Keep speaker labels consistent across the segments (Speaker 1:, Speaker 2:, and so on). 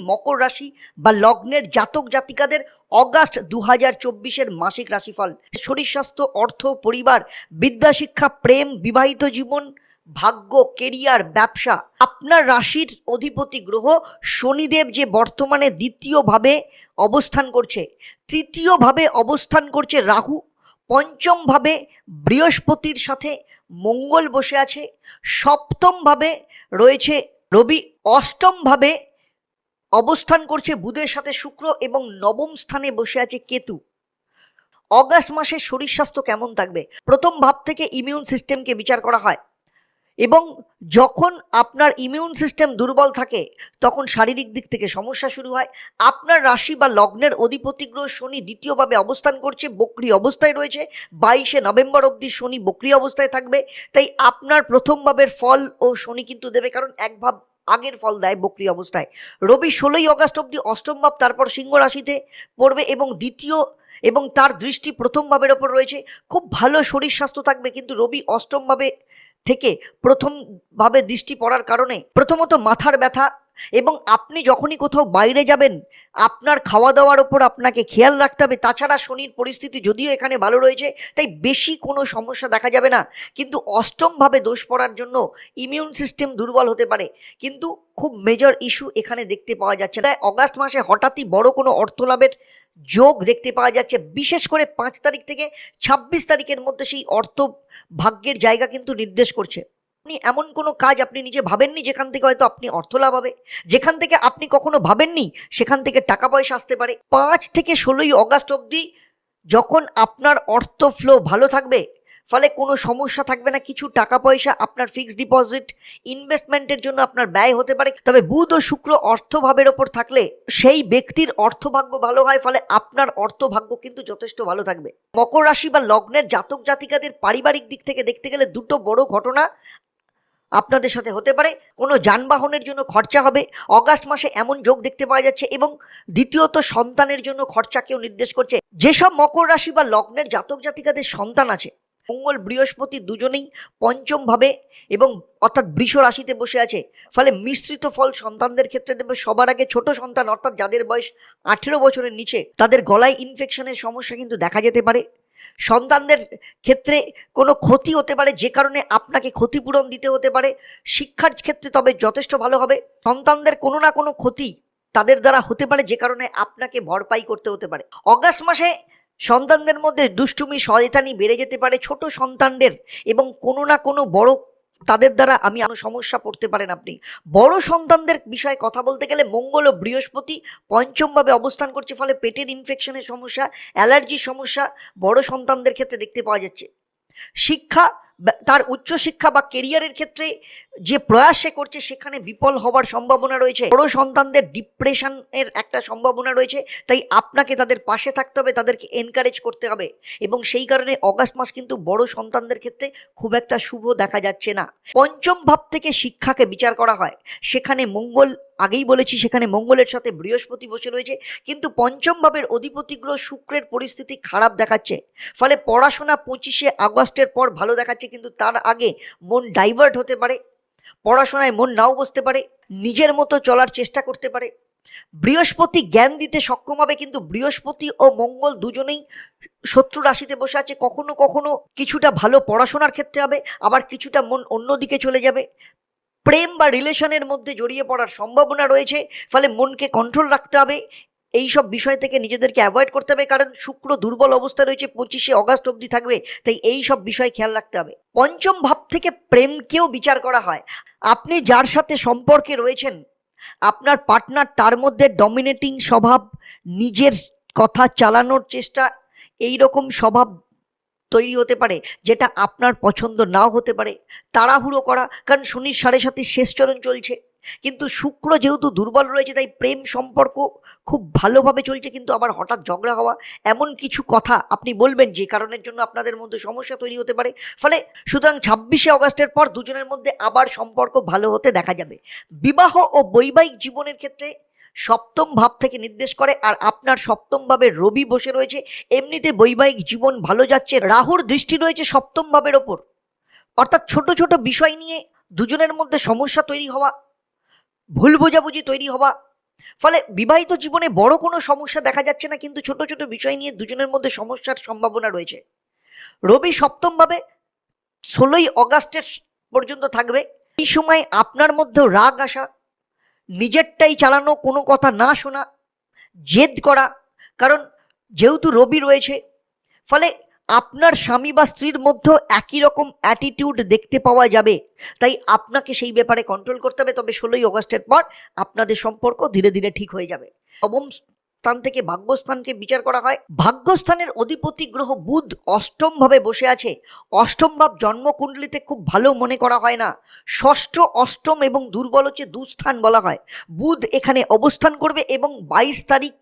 Speaker 1: মকর রাশি বা লগ্নের জাতক জাতিকাদের অগাস্ট দু হাজার চব্বিশের মাসিক রাশিফল। শরীর স্বাস্থ্য, অর্থ, পরিবার বিদ্যাশিক্ষা প্রেম, বিবাহিত জীবন, ভাগ্য, কেরিয়ার, ব্যবসা। আপনার রাশির অধিপতি গ্রহ শনিদেব যে বর্তমানে দ্বিতীয়ভাবে অবস্থান করছে, তৃতীয়ভাবে অবস্থান করছে রাহু, পঞ্চমভাবে বৃহস্পতির সাথে মঙ্গল বসে আছে, সপ্তমভাবে রয়েছে রবি, অষ্টমভাবে অবস্থান করছে বুধের সাথে শুক্র এবং নবম স্থানে বসে আছে কেতু। অগাস্ট মাসে শরীর স্বাস্থ্য কেমন থাকবে? প্রথম ভাব থেকে ইমিউন সিস্টেমকে বিচার করা হয়। এবং যখন আপনার ইমিউন সিস্টেম দুর্বল থাকে, তখন শারীরিক দিক থেকে সমস্যা শুরু হয়। আপনার রাশি বা লগ্নের অধিপতি গ্রহ শনি দ্বিতীয়ভাবে অবস্থান করছে, বক্রি অবস্থায় রয়েছে। বাইশে নভেম্বর অবধি শনি বক্রি অবস্থায় থাকবে। তাই আপনার প্রথম ভাবের ফল ও শনি কিন্তু দেবে, কারণ এক ভাব আগের ফল দেয় বক্রি অবস্থায়। রবি ষোলোই অগাস্ট অবধি অষ্টম ভাব, তারপর সিংহ রাশিতে পড়বে এবং দ্বিতীয় এবং তার দৃষ্টি প্রথম ভাবের ওপর রয়েছে। খুব ভালো শরীর স্বাস্থ্য থাকবে কিন্তু রবি অষ্টমভাবে থেকে প্রথমভাবে দৃষ্টি পড়ার কারণে প্রথমত মাথার ব্যথা এবং আপনি যখনই কোথাও বাইরে যাবেন, আপনার খাওয়া দাওয়ার ওপর আপনাকে খেয়াল রাখতে হবে। তাছাড়া শনির পরিস্থিতি যদিও এখানে ভালো রয়েছে, তাই বেশি কোনো সমস্যা দেখা যাবে না। কিন্তু অষ্টমভাবে দোষ পড়ার জন্য ইমিউন সিস্টেম দুর্বল হতে পারে। কিন্তু খুব মেজর ইস্যু এখানে দেখতে পাওয়া যাচ্ছে তাই অগাস্ট মাসে হঠাৎই বড় কোনো অর্থ লাভের যোগ দেখতে পাওয়া যাচ্ছে। বিশেষ করে পাঁচ তারিখ থেকে ছাব্বিশ তারিখের মধ্যে সেই অর্থ ভাগ্যের জায়গা কিন্তু নির্দেশ করছে। আপনি এমন কোনো কাজ আপনি নিজে ভাবেননি যেখান থেকে হয়তো আপনি অর্থ লাভ হবে? যেখান থেকে আপনি কখনো ভাবেননি সেখান থেকে টাকা পয়সা আসতে পারে? পাঁচ থেকে ষোলোই অগাস্ট অবধি যখন আপনার অর্থ ফ্লো ভালো থাকবে, ফলে কোনো সমস্যা থাকবে না, কিছু টাকা পয়সা আপনার ফিক্সড ডিপোজিট ইনভেস্টমেন্টের জন্য আপনার ব্যয় হতে পারে। তবে বুধ ও শুক্র অর্থভাবের ওপর থাকলে সেই ব্যক্তির অর্থভাগ্য ভালো হয়, ফলে আপনার অর্থভাগ্য কিন্তু যথেষ্ট ভালো থাকবে। মকর রাশি বা লগ্নের জাতক জাতিকাদের পারিবারিক দিক থেকে দেখতে গেলে দুটো বড় ঘটনা। আপনাদের সাথে হতে পারে। কোনো যানবাহনের জন্য খরচা হবে। অগাস্ট মাসে এমন যোগ দেখতে পাওয়া যাচ্ছে এবং দ্বিতীয়ত সন্তানের জন্য খরচাকেও নির্দেশ করছে। যেসব মকর রাশি বা লগ্নের জাতক জাতিকাদের সন্তান আছে, মঙ্গল বৃহস্পতি দুজনেই পঞ্চম ভাবে এবং অর্থাৎ বৃষ রাশিতে বসে আছে। ফলে মিশ্রিত ফল সন্তানদের ক্ষেত্রে দেবে। সবার আগে ছোট সন্তান অর্থাৎ যাদের বয়স আঠেরো বছরের নিচে, তাদের গলায় ইনফেকশনের সমস্যা কিন্তু দেখা যেতে পারে। সন্তানদের ক্ষেত্রে কোনো ক্ষতি হতে পারে, যে কারণে আপনাকে ক্ষতিপূরণ দিতে হতে পারে, শিক্ষার ক্ষেত্রে তবে যথেষ্ট ভালো হবে। সন্তানদের কোনো না কোনো ক্ষতি তাদের দ্বারা হতে পারে, যে কারণে আপনাকে ভরপাই করতে হতে পারে। অগাস্ট মাসে সন্তানদের মধ্যে দুষ্টুমি, শয়তানি বেড়ে যেতে পারে। ছোট সন্তানদের এবং কোনো না কোনো বড় তাদের দ্বারা আমি আরও সমস্যা পড়তে পারেন আপনি। বড় সন্তানদের বিষয়ে কথা বলতে গেলে মঙ্গল ও বৃহস্পতি পঞ্চমভাবে অবস্থান করছে ফলে পেটের ইনফেকশনের সমস্যা অ্যালার্জির সমস্যা বড় সন্তানদের ক্ষেত্রে দেখতে পাওয়া যাচ্ছে। শিক্ষা তার উচ্চশিক্ষা বা কেরিয়ারের ক্ষেত্রে যে প্রয়াস সে করছে, সেখানে বিফল হওয়ার সম্ভাবনা রয়েছে। বড় সন্তানদের ডিপ্রেশনের একটা সম্ভাবনা রয়েছে, তাই আপনাকে তাদের পাশে থাকতে হবে, তাদেরকে এনকারেজ করতে হবে। এবং সেই কারণে অগাস্ট মাস কিন্তু বড় সন্তানদের ক্ষেত্রে খুব একটা শুভ দেখা যাচ্ছে না। পঞ্চম ভাব থেকে শিক্ষাকে বিচার করা হয়। সেখানে মঙ্গল, আগেই বলেছি, সেখানে মঙ্গলের সাথে বৃহস্পতি বসে রয়েছে। কিন্তু পঞ্চম ভাবের অধিপতি গ্রহ শুক্রের পরিস্থিতি খারাপ দেখাচ্ছে। ফলে পড়াশোনা পঁচিশে আগস্টের পর ভালো দেখাচ্ছে, কিন্তু তার আগে মন ডাইভার্ট হতে পারে। পড়াশোনায় মন নাও বসতে পারে, নিজের মতো চলার চেষ্টা করতে পারে। বৃহস্পতি জ্ঞান দিতে সক্ষম হবে, কিন্তু বৃহস্পতি ও মঙ্গল দুজনেই শত্রু রাশিতে বসে আছে। কখনো কখনো কিছুটা ভালো পড়াশোনার ক্ষেত্রে হবে, আবার কিছুটা মন অন্যদিকে চলে যাবে। প্রেম বা রিলেশনের মধ্যে জড়িয়ে পড়ার সম্ভাবনা রয়েছে, ফলে মনকে কন্ট্রোল রাখতে হবে। এই সব বিষয় থেকে নিজেদেরকে অ্যাভয়েড করতে হবে, কারণ শুক্র দুর্বল অবস্থা রয়েছে, পঁচিশে অগাস্ট অবধি থাকবে, তাই এই সব বিষয় খেয়াল রাখতে হবে। পঞ্চম ভাব থেকে প্রেমকেও বিচার করা হয়। আপনি যার সাথে সম্পর্কে রয়েছেন, আপনার পার্টনার তার মধ্যে ডমিনেটিং স্বভাব, নিজের কথা চালানোর চেষ্টা এই রকম স্বভাব তৈরি হতে পারে, যেটা আপনার পছন্দ নাও হতে পারে, তাড়াহুড়ো করা, কারণ শনির সাড়ে সাথে শেষ চরণ চলছে। কিন্তু শুক্র যেহেতু দুর্বল রয়েছে, তাই প্রেম সম্পর্ক খুব ভালোভাবে চলছে, কিন্তু আবার হঠাৎ ঝগড়া হওয়া এমন কিছু কথা আপনি বলবেন যে কারণের জন্য আপনাদের মধ্যে সমস্যা তৈরি হতে পারে। ফলে সুতরাং ছাব্বিশে অগস্টের পর দুজনের মধ্যে আবার সম্পর্ক ভালো হতে দেখা যাবে। বিবাহ ও বৈবাহিক জীবনের ক্ষেত্রে সপ্তম ভাব থেকে নির্দেশ করে, আর আপনার সপ্তম ভাবে রবি বসে রয়েছে। এমনিতে বৈবাহিক জীবন ভালো যাচ্ছে, রাহুর দৃষ্টি রয়েছে সপ্তম ভাবের ওপর। অর্থাৎ ছোট ছোট বিষয় নিয়ে দুজনের মধ্যে সমস্যা তৈরি হওয়া ভুল বোঝাবুঝি তৈরি হওয়া। ফলে বিবাহিত জীবনে বড় কোনো সমস্যা দেখা যাচ্ছে না, কিন্তু ছোট ছোট বিষয় নিয়ে দুজনের মধ্যে সমস্যার সম্ভাবনা রয়েছে। রবি সপ্তমভাবে ষোলোই অগাস্টের পর্যন্ত থাকবে। এই সময় আপনার মধ্যেও রাগ আসা, নিজেরটাই চালানো, কোনো কথা না শোনা, জেদ করা, কারণ যেহেতু রবি রয়েছে, ফলে আপনার স্বামী বা স্ত্রীর মধ্যেও একই রকম অ্যাটিটিউড দেখতে পাওয়া যাবে। তাই আপনাকে সেই ব্যাপারে কন্ট্রোল করতে হবে। তবে ষোলোই অগস্টের পর আপনাদের সম্পর্ক ধীরে ধীরে ঠিক হয়ে যাবে। নবম স্থান থেকে ভাগ্যস্থানকে বিচার করা হয়। ভাগ্যস্থানের অধিপতি গ্রহ বুধ অষ্টম ভাবে বসে আছে। অষ্টম ভাব জন্মকুণ্ডলিতে খুব ভালো মনে করা হয় না। ষষ্ঠ, অষ্টম এবং দুর্বল হচ্ছে দুস্থান বলা হয়। বুধ এখানে অবস্থান করবে এবং বাইশ তারিখ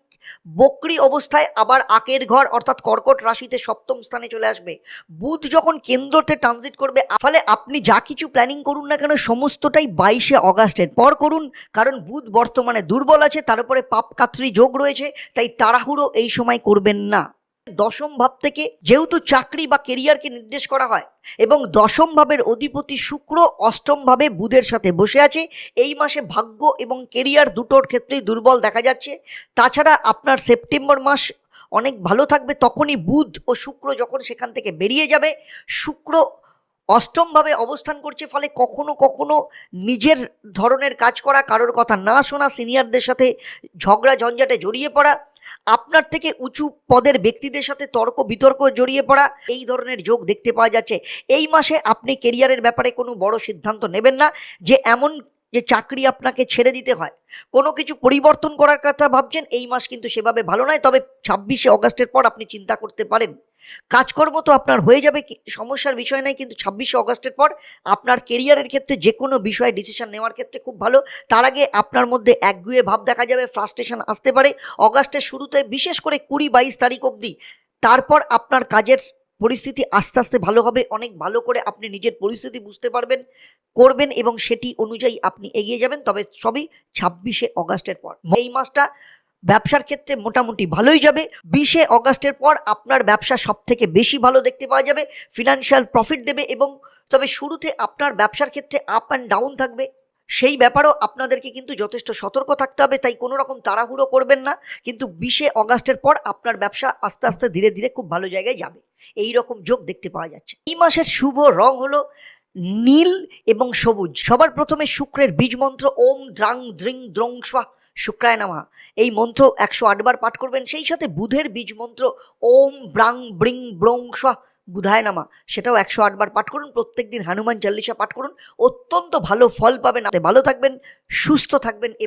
Speaker 1: বকরি অবস্থায় আবার আকের ঘর, অর্থাৎ কর্কট রাশিতে সপ্তম স্থানে চলে আসবে। বুধ যখন কেন্দ্রতে ট্রানজিট করবে ফলে আপনি যা কিছু প্ল্যানিং করুন না কেন, সমস্তটাই বাইশে অগাস্টের। পর করুন, কারণ বুধ বর্তমানে দুর্বল আছে, তার উপরে পাপকাত্রী যোগ রয়েছে, তাই তাড়াহুড়ো এই সময় করবেন না। দশম ভাব থেকে যেহেতু চাকরি বা কেরিয়ারকে নির্দেশ করা হয়, এবং দশম ভাবের অধিপতি শুক্র অষ্টম ভাবে বুধের সাথে বসে আছে, এই মাসে ভাগ্য এবং কেরিয়ার দুটোর ক্ষেত্রেই দুর্বল দেখা যাচ্ছে। তাছাড়া আপনার সেপ্টেম্বর মাস অনেক ভালো থাকবে, তখনই বুধ ও শুক্র যখন সেখান থেকে বেরিয়ে যাবে, শুক্র অষ্টমভাবে অবস্থান করছে, ফলে কখনো কখনো নিজের ধরনের কাজ করা, কারোর কথা না শোনা সিনিয়রদের সাথে ঝগড়া ঝঞ্ঝাটে জড়িয়ে পড়া আপনার থেকে উঁচু পদের ব্যক্তিদের সাথে তর্ক বিতর্ক জড়িয়ে পড়া, এই ধরনের যোগ দেখতে পাওয়া যাচ্ছে। এই মাসে আপনি কেরিয়ারের ব্যাপারে কোনো বড় সিদ্ধান্ত নেবেন না যে, এমন যে চাকরি আপনাকে ছেড়ে দিতে হয়। কোনো কিছু পরিবর্তন করার কথা ভাবছেন, এই মাস কিন্তু সেভাবে ভালো নয়, তবে ছাব্বিশে অগাস্টের পর আপনি চিন্তা করতে পারেন। কাজকর্ম তো আপনার হয়ে যাবে সমস্যার বিষয় নাই, কিন্তু ছাব্বিশে অগাস্টের পর আপনার কেরিয়ারের ক্ষেত্রে যে কোনো বিষয়ে ডিসিশন নেওয়ার ক্ষেত্রে খুব ভালো। তার আগে আপনার মধ্যে একগুয়ে ভাব দেখা যাবে ফ্রাস্ট্রেশন আসতে পারে। অগাস্টের শুরুতে বিশেষ করে কুড়ি বাইশ তারিখ অবধি। তারপর আপনার কাজের পরিস্থিতি আস্তে আস্তে ভালো হবে, অনেক ভালো করে আপনি নিজের পরিস্থিতি বুঝতে পারবেন, করবেন এবং সেটি অনুযায়ী আপনি এগিয়ে যাবেন, তবে সবই ছাব্বিশে অগাস্টের পর। এই মাসটা ব্যবসার ক্ষেত্রে মোটামুটি ভালোই যাবে, বিশে অগাস্টের পর আপনার ব্যবসা সব থেকে বেশি ভালো দেখতে পাওয়া যাবে ফিনান্সিয়াল প্রফিট দেবে এবং তবে শুরুতে আপনার ব্যবসার ক্ষেত্রে আপ অ্যান্ড ডাউন থাকবে। সেই ব্যাপারেও আপনাদেরকে কিন্তু যথেষ্ট সতর্ক থাকতে হবে, তাই কোনো রকম তাড়াহুড়ো করবেন না। কিন্তু বিশে অগাস্টের পর আপনার ব্যবসা আস্তে আস্তে ধীরে ধীরে খুব ভালো জায়গায় যাবে। এই রকম যোগ দেখতে পাওয়া যাচ্ছে। এই মাসের শুভ রং হলো নীল এবং সবুজ। সবার প্রথমে শুক্রের বীজ মন্ত্র, ওম দ্রাং দ্রিং দ্রং স্বাহ শুক্রায় নামা। এই মন্ত্র একশো আটবার পাঠ করবেন। সেই সাথে বুধের বীজ মন্ত্র, ওম ব্রাং ব্রিং ব্রং স্বাহ বুধায় নামা। সেটাও একশো আটবার পাঠ করুন, প্রত্যেক দিন হনুমান চাল্লিশা পাঠ করুন। অত্যন্ত ভালো ফল পাবেন। ভালো থাকবেন, সুস্থ থাকবেন।